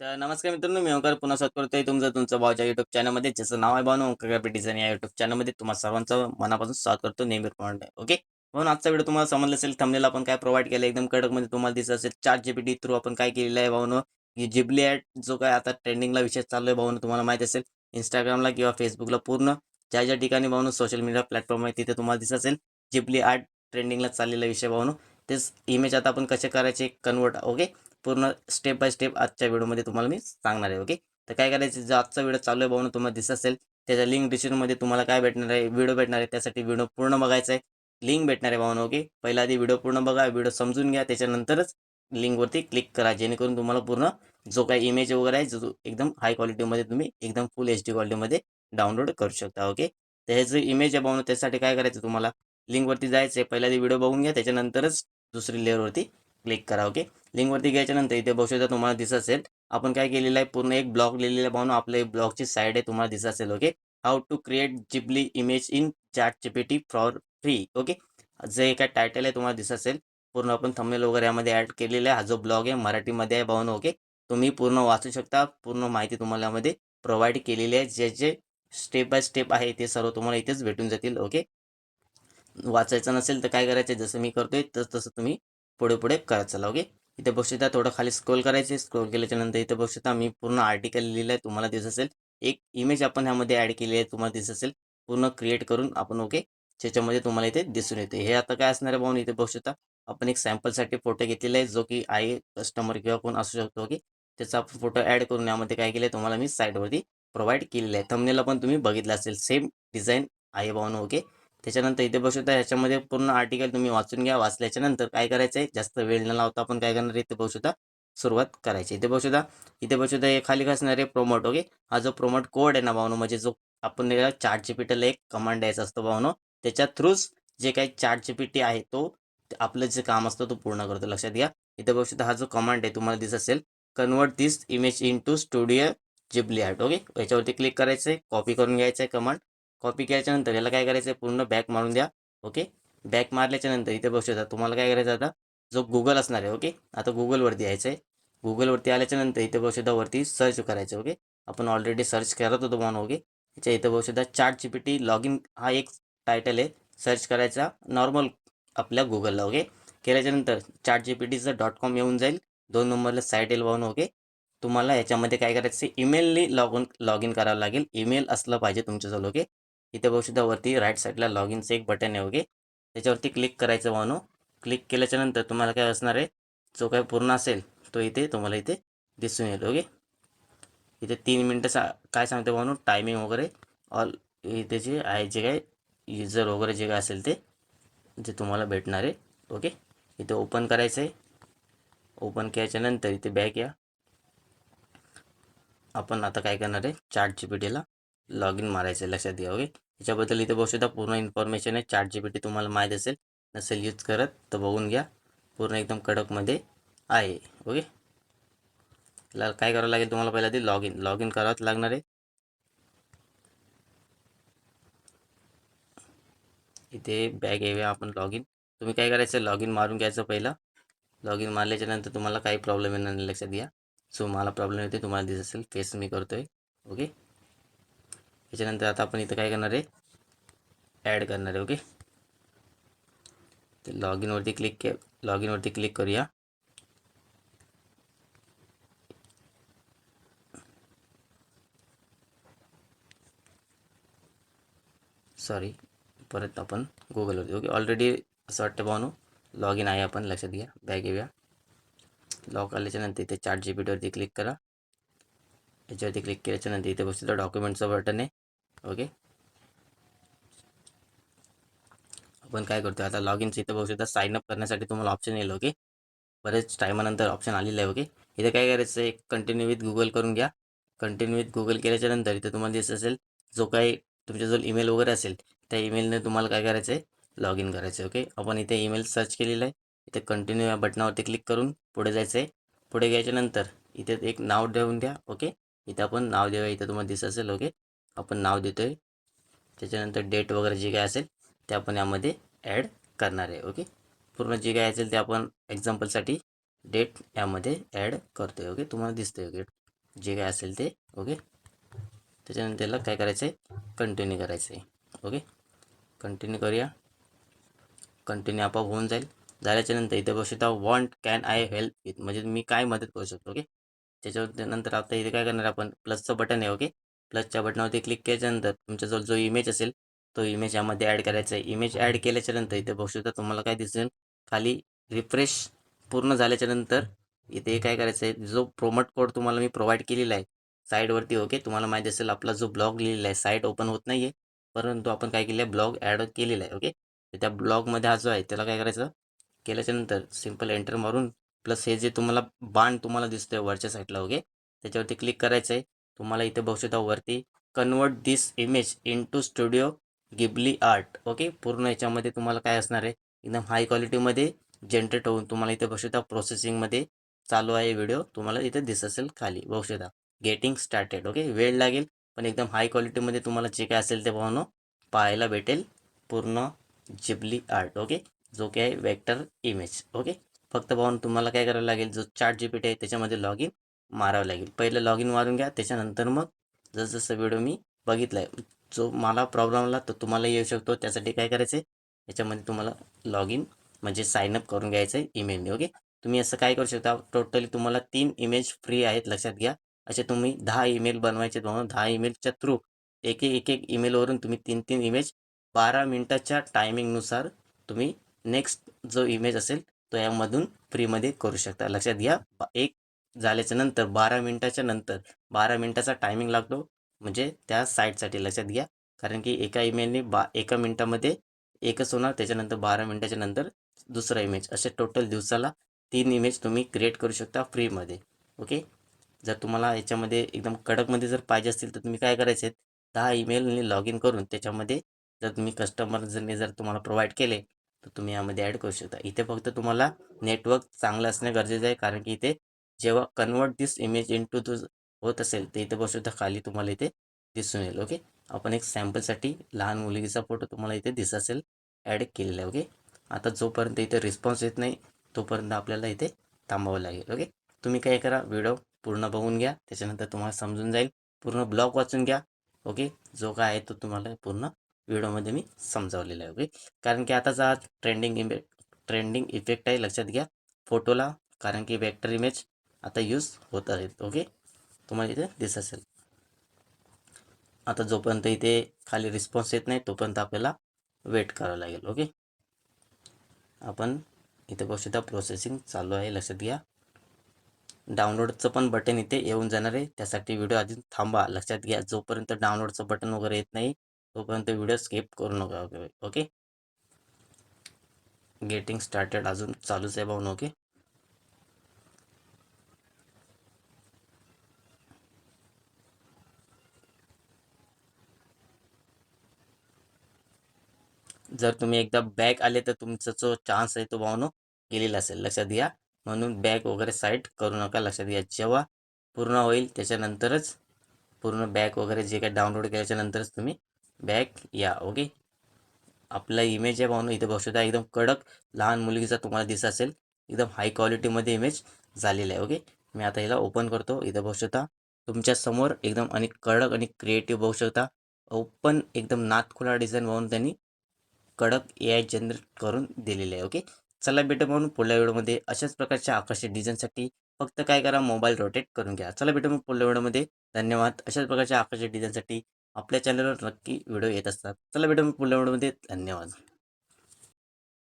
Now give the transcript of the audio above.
तर नमस्कार मित्रांनो मी ओंकार पुन्हा स्वागत करतोय तुमचं तुमचं भावच्या युट्यूब चॅनलमध्ये ज्याचं नाव आहे भावना ओंकार डिझाईन या युट्यूब चॅनलमध्ये तुम्हाला सर्वांचं मनापासून स्वागत करतो नेहमीप्रमाणे ओके? म्हणून आजचा व्हिडिओ तुम्हाला समजलं असेल थंबनेल आपण काय प्रोव्हाइड केलं एकदम कडकमध्ये तुम्हाला दिसत असेल चार जीपीटी थ्रू आपण काय केलेलं आहे भाऊनो जिबली ॲट जो काय आता ट्रेंडिंगला विषय चालू आहे भाऊन तुम्हाला माहिती असेल इंस्टाग्रामला किंवा फेसबुकला पूर्ण. ज्या ज्या ठिकाणी भावनो सोशल मीडिया प्लॅटफॉर्म आहे तिथे तुम्हाला दिसत असेल जिबली आर्ट ट्रेंडिंगला चाललेला विषय भावनो तेच इमेज आता आपण कसे करायचे कन्वर्ट ओके? पूर्ण स्टेप बाय स्टेप आजच्या व्हिडिओमध्ये तुम्हाला मी सांगणार आहे ओके तर काय करायचं? जो आजचा व्हिडिओ चालू आहे भाऊ तुम्हाला दिसत असेल त्याच्या लिंक डिस्क्रिप्शनमध्ये तुम्हाला काय भेटणार आहे? व्हिडिओ भेटणार आहे त्यासाठी व्हिडिओ पूर्ण बघायचा आहे. लिंक भेटणार आहे भावना ओके पहिला आधी व्हिडिओ पूर्ण बघा व्हिडिओ समजून घ्या त्याच्यानंतरच लिंकवरती क्लिक करा जेणेकरून तुम्हाला पूर्ण जो काही इमेज वगैरे आहे जो एकदम हाय क्वालिटीमध्ये तुम्ही एकदम फुल एच डी क्वालिटीमध्ये डाउनलोड करू शकता ओके तर हे जे इमेज आहे भावना त्यासाठी काय करायचं तुम्हाला? लिंकवरती जायचं आहे पहिला आधी व्हिडिओ बघून घ्या त्याच्यानंतरच दुसरी लेअरवरती क्लिक करा ओके लिंकवरती घ्यायच्यानंतर इथे बघू शकता तुम्हाला दिसत असेल. आपण काय केलेलं आहे पूर्ण एक ब्लॉग लिहिलेला आहे पाहून आपल्या ब्लॉगची साईड आहे तुम्हाला दिसत असेल okay how to create Ghibli image in chat GPT for free okay जे काय टायटल आहे तुम्हाला दिसत असेल. पूर्ण आपण थंबनेल वगैरे यामध्ये ॲड केलेला आहे. हा जो ब्लॉग आहे मराठीमध्ये आहे भाऊन ओके तुम्ही पूर्ण वाचू शकता. पूर्ण माहिती तुम्हाला यामध्ये प्रोव्हाइड केलेली आहे. जे जे स्टेप बाय स्टेप आहे ते सर्व तुम्हाला इथेच भेटून जातील ओके वाचायचं नसेल तर काय करायचं? जसं मी करतोय तसं तसं तुम्ही पुढे पुढे करत चला ओके इथे बघू शकता थोडं खाली स्क्रोल करायचे स्क्रोल केल्याच्यानंतर इथे बघू शकता मी पूर्ण आर्टिकल लिहिलं आहे तुम्हाला दिसत असेल. एक इमेज आपण ह्यामध्ये ॲड केली आहे तुम्हाला दिसत असेल. पूर्ण क्रिएट करून आपण ओके त्याच्यामध्ये तुम्हाला इथे दिसून येते. हे आता काय असणार आहे भाऊन इथे बघू शकता आपण एक सॅम्पलसाठी फोटो घेतलेला आहे जो की आहे कस्टमर किंवा कोण असू शकतो ओके त्याचा आपण फोटो ॲड करून यामध्ये काय केलं आहे तुम्हाला मी साईडवरती प्रोव्हाइड केलेलं आहे. थमनेला पण तुम्ही बघितलं असेल. सेम डिझाईन आहे भाऊन ओके त्याच्यानंतर इथे बघू शकता ह्याच्यामध्ये पूर्ण आर्टिकल तुम्ही वाचून घ्या. वाचल्याच्या नंतर काय करायचं आहे जास्त वेळ न लावता आपण काय करणार? इथे बघू शकता सुरुवात करायची. इथे बघू शकता इथे बघू शकता हे खाली असणार आहे प्रोमोट ओके हा जो प्रोमोट कोड आहे ना भावनो म्हणजे जो आपण चार्ट जीपीटीला एक कमांड द्यायचा असतो भावनो त्याच्या थ्रूच जे काही चार्ट जीपीटी आहे तो आपलं जे काम असतं तो पूर्ण करतो. लक्षात घ्या. इथे बघू शकता हा जो कमांड आहे तुम्हाला दिसत असेल convert this image into studio Ghibli art okay याच्यावरती क्लिक करायचं आहे कॉपी करून घ्यायचं आहे कमांड कॉपी केल्याच्यानंतर याला काय करायचं आहे पूर्ण बॅक मारून द्या. ओके बॅक मारल्याच्यानंतर इथे बघू शकता तुम्हाला काय करायचं आता? जो गुगल असणार आहे ओके आता गुगलवरती यायचं आहे गुगलवरती आल्याच्यानंतर इथे बघू शकता वरती सर्च करायचं ओके आपण ऑलरेडी सर्च करत होतो म्हणून ओके त्याच्या इथं बघू शकता chat G P T log in हा एक टायटल आहे. सर्च करायचा नॉर्मल आपल्या गुगलला ओके केल्याच्यानंतर चार्ट जी पी टीचं डॉट कॉम येऊन जाईल. दोन नंबरला साईट येईल पाहून ओके तुम्हाला याच्यामध्ये काय करायचं आहे लॉग इन लॉग इन करावं लागेल. ईमेल असलं पाहिजे तुमच्याजवळ ओके इथे बघू शकता वरती राईट साईडला लॉग इनचं एक बटन आहे ओके त्याच्यावरती क्लिक करायचं म्हणून क्लिक केल्याच्यानंतर तुम्हाला काय असणार आहे? जो काय पूर्ण असेल तो इथे तुम्हाला इथे दिसून येईल ओके इथे तीन मिनटं सा काय सांगते म्हणून टायमिंग वगैरे. ऑल इथे जे आहे जे काय युजर वगैरे जे काय असेल ते जे तुम्हाला भेटणार आहे. ओके इथे ओपन करायचं आहे. ओपन केल्याच्यानंतर इथे बॅक या. आपण आता काय करणार आहे? चार्ट जी पी टीला लॉग इन मारायचं आहे लक्षात घ्या ओके? याच्याबद्दल इथे बघू शकता पूर्ण इन्फॉर्मेशन आहे. चार्ट जी पी टी तुम्हाला माहीत असेल नसेल यूज करत तर बघून घ्या. पूर्ण एकदम कडकमध्ये आहे ओके? ला काय करावं लागेल तुम्हाला पहिला ते लॉग इन लॉग इन करावंच लागणार आहे. इथे बॅग येऊया आपण लॉग इन तुम्ही काय करायचं लॉग इन मारून घ्यायचं पहिलं. लॉग इन मारल्याच्यानंतर तुम्हाला काही प्रॉब्लेम येणार नाही लक्षात घ्या. सो मला प्रॉब्लेम येते तुम्हाला दिसत असेल फेस मी करतो आहे ओके? त्याच्यानंतर आता आपण इथं काय करणार आहे? ॲड करणार आहे ओके ते लॉग इनवरती क्लिक के लॉग इनवरती क्लिक करूया. सॉरी परत आपण गुगलवरती ओके ऑलरेडी असं वाटतं पाहून लॉग इन आहे आपण लक्षात घ्या बॅग येऊया. लॉग आल्याच्यानंतर इथे चार्ट जी पी टीवरती क्लिक करा. याच्यावरती क्लिक केल्याच्यानंतर इथे बसतो डॉक्युमेंटचं बटन आहे. ओके? आपण काय करतो आता लॉग इनचं इथं बघू शकता साईन अप करण्यासाठी तुम्हाला ऑप्शन येईल ओके? बरेच टायमानंतर ऑप्शन आलेलं आहे ओके? इथे काय करायचं आहे कंटिन्यू विथ गुगल करून घ्या. कंटिन्यू विथ गुगल केल्याच्यानंतर इथे तुम्हाला दिसत असेल जो काही तुमच्याजवळ ईमेल वगैरे असेल त्या ईमेलने तुम्हाला काय करायचं आहे लॉग इन करायचं आहे ओके? आपण इथे ईमेल सर्च केलेलं आहे. इथे कंटिन्यू या बटनावरती क्लिक करून पुढे जायचं आहे पुढे घ्यायच्यानंतर इथे एक नाव देऊन द्या ओके? इथं आपण नाव देऊया इथं तुम्हाला दिसत असेल ओके? आपण नाव देतो आहे त्याच्यानंतर डेट वगैरे जे काय असेल ते आपण यामध्ये ॲड करणार आहे ओके पूर्ण जे काय असेल ते आपण एक्झाम्पलसाठी डेट यामध्ये ॲड करतो आहे ओके तुम्हाला दिसतं आहे ओके जे काय असेल ते ओके त्याच्यानंतर त्याला काय करायचं आहे कंटिन्यू करायचं आहे ओके कंटिन्यू करूया. कंटिन्यू आपोआप होऊन जाईल. झाल्याच्यानंतर इथे बघू शकता want can I help with म्हणजे मी काय मदत करू शकतो ओके त्याच्यानंतर आता इथे काय करणार आपण? प्लसचं बटन आहे ओके प्लसच्या बटनावरती क्लिक केल्याच्यानंतर तुमच्याजवळ जो इमेज असेल तो इमेज यामध्ये ॲड करायचा आहे. इमेज ॲड केल्याच्यानंतर इथे बघू शकता तुम्हाला काय दिसेल? खाली रिफ्रेश पूर्ण झाल्याच्यानंतर इथे काय करायचं आहे? जो प्रोमोट कोड तुम्हाला मी प्रोव्हाइड केलेला आहे साईडवरती ओके तुम्हाला माहिती असेल आपला जो ब्लॉग लिहिलेला आहे साईट ओपन होत नाही आहे परंतु आपण काय केलं आहे ब्लॉग ॲड केलेला आहे ओके तर त्या ब्लॉगमध्ये हा जो आहे त्याला काय करायचं? केल्याच्यानंतर सिंपल एंटर मारून प्लस हे जे तुम्हाला बाण तुम्हाला दिसतोय वरच्या साईडला ओके त्याच्यावरती क्लिक करायचं आहे तुम्हाला इथे बघू शकता वरती convert this image into studio Ghibli art okay पूर्ण याच्यामध्ये तुम्हाला काय असणार आहे? एकदम हाय क्वालिटीमध्ये जनरेट होऊन तुम्हाला इथे बघू शकता प्रोसेसिंगमध्ये चालू आहे व्हिडिओ तुम्हाला इथे दिसत असेल खाली बघू शकता गेटिंग स्टार्टेड ओके वेळ लागेल पण एकदम हाय क्वालिटीमध्ये तुम्हाला जे काय असेल ते पाहणं पाहायला भेटेल पूर्ण जिबली आर्ट ओके जो काय वेक्टर इमेज ओके फक्त पाहून तुम्हाला काय करावं लागेल? जो चार्ट जी पी टी आहे त्याच्यामध्ये लॉग इन मारावं लागेल. पहिलं लॉग इन मारून घ्या त्याच्यानंतर मग जसजसं व्हिडिओ मी बघितला आहे जो मला प्रॉब्लेम आला तो तुम्हाला येऊ शकतो. त्यासाठी काय करायचं आहे याच्यामध्ये तुम्हाला लॉग इन म्हणजे साईनअप करून घ्यायचं आहे ईमेलने ओके तुम्ही असं काय करू शकता? टोटली तुम्हाला तीन इमेज फ्री आहेत लक्षात घ्या. असे तुम्ही दहा ईमेल बनवायचे तुम्हाला दहा ईमेलच्या थ्रू एक एक एक ईमेलवरून तुम्ही तीन तीन इमेज बारा मिनटाच्या टायमिंगनुसार तुम्ही नेक्स्ट जो इमेज असेल तो यामधून फ्रीमध्ये करू शकता. लक्षात घ्या एक झाल्याच्यानंतर बारा मिनटाच्या नंतर बारा मिनटाचा टायमिंग लागतो. म्हणजे त्या साईटसाठी लक्षात घ्या. कारण की एका ईमेलने बा एका मिनटामध्ये एकच होणार. त्याच्यानंतर बारा मिनटाच्या नंतर दुसरा इमेज असे टोटल दिवसाला तीन इमेज तुम्ही क्रिएट करू शकता फ्रीमध्ये ओके जर तुम्हाला याच्यामध्ये एकदम कडकमध्ये जर पाहिजे असतील तर तुम्ही काय करायचे दहा ईमेलने लॉग इन करून त्याच्यामध्ये जर तुम्ही कस्टमर जर तुम्हाला प्रोव्हाइड केले तर तुम्ही यामध्ये ॲड करू शकता. इथे फक्त तुम्हाला नेटवर्क चांगलं असणे गरजेचं आहे. कारण की इथे जेव्हा convert this image into होत असेल ते इथे बसू खाली तुम्हाला इथे दिसून येईल ओके आपण एक सॅम्पलसाठी लहान मुलगीचा फोटो तुम्हाला इथे दिसत असेल ॲड केलेला आहे ओके आता जोपर्यंत इथे रिस्पॉन्स येत नाही तोपर्यंत आपल्याला इथे थांबावं लागेल ओके तुम्ही काय करा व्हिडिओ पूर्ण बघून घ्या त्याच्यानंतर तुम्हाला समजून जाईल पूर्ण ब्लॉग वाचून घ्या ओके जो काय आहे तो तुम्हाला पूर्ण व्हिडिओमध्ये मी समजावलेला आहे ओके कारण की आताचा आज ट्रेंडिंग इमे ट्रेंडिंग इफेक्ट आहे लक्षात घ्या फोटोला कारण की वेक्टर इमेज आता यूज होत आहेत ओके तुम्हाला इथे दिसत असेल. आता जोपर्यंत इथे खाली रिस्पॉन्स येत नाही तोपर्यंत आपल्याला वेट करावं लागेल ओके आपण इथे बघू शकता प्रोसेसिंग चालू आहे लक्षात घ्या. डाउनलोडचं पण बटन इथे येऊन जाणार आहे. त्यासाठी व्हिडिओ आधी थांबा लक्षात घ्या. जोपर्यंत डाउनलोडचं बटन वगैरे येत नाही तोपर्यंत व्हिडिओ स्किप करू नका ओके गेटिंग स्टार्टेड अजून चालूच आहे भाऊन ओके जर तुम्ही एकदा बॅक आले तर तुमचा जो चान्स आहे तो भावनो गेलेला असेल लक्षात घ्या. म्हणून बॅक वगैरे साईट करू नका लक्षात घ्या. जेव्हा पूर्ण होईल त्याच्यानंतरच पूर्ण बॅक वगैरे जे काही डाउनलोड केल्याच्यानंतरच तुम्ही बॅक या ओके? आपला इमेज आहे भावनो इथे बघू शकता एकदम कडक लहान मुलगीचा तुम्हाला दिसत असेल. एकदम हाय क्वालिटीमध्ये इमेज झालेला आहे ओके? मी आता याला ओपन करतो. इथं बघू शकता तुमच्यासमोर एकदम आणि कडक आणि क्रिएटिव्ह बघू शकता. ओपन एकदम नातखुला डिझाईन म्हणून त्यांनी कडक ए आय जनरेट करून दिलेले आहे ओके चला भेटू म्हणून पुढल्या व्हिडिओमध्ये. अशाच प्रकारच्या आकर्षक डिझाईनसाठी फक्त काय करा मोबाईल रोटेट करून घ्या. चला भेटू मग पुढल्या व्हिडिओमध्ये. धन्यवाद. अशाच प्रकारच्या आकर्षक डिझाईनसाठी आपल्या चॅनलवर नक्की व्हिडिओ येत असतात. चला भेटू मग पुढल्या व्हिडिओमध्ये. धन्यवाद.